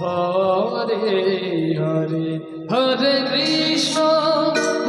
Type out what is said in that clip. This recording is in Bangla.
হরে হরে হরে কৃষ্ণ।